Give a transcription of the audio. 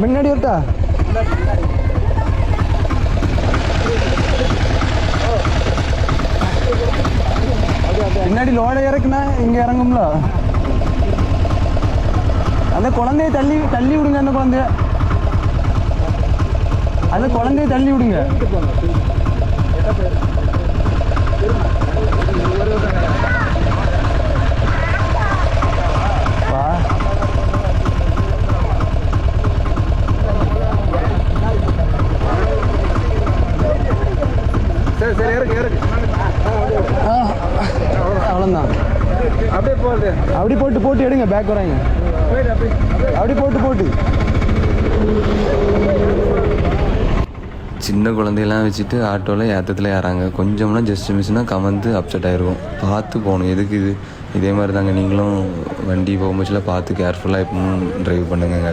முன்னாடி இருக்கா பின்னாடி லோட இறக்குனா இங்க இறங்கும்ல. அந்த குழந்தைய தள்ளி தள்ளி விடுங்க அந்த குழந்தைய. அந்த குழந்தைய தள்ளி விடுங்க. அவ்வளோதான் அப்படியே போகுது அப்படி போட்டு போட்டு எடுங்க பேக் வராங்க அப்படி. போட்டு போட்டு. சின்ன குழந்தையெல்லாம் வச்சுட்டு ஆட்டோவில் ஏற்றத்தில் ஏறாங்க. கொஞ்சம்னா ஜஸ்ட் மிஸ்னா கமந்து அப்செட் ஆயிருக்கும் பார்த்து போகணும். எதுக்கு இது? இதே மாதிரி தாங்க நீங்களும் வண்டி போகும்போதுல பார்த்து கேர்ஃபுல்லாக எப்பவும் ட்ரைவ் பண்ணுங்கங்க.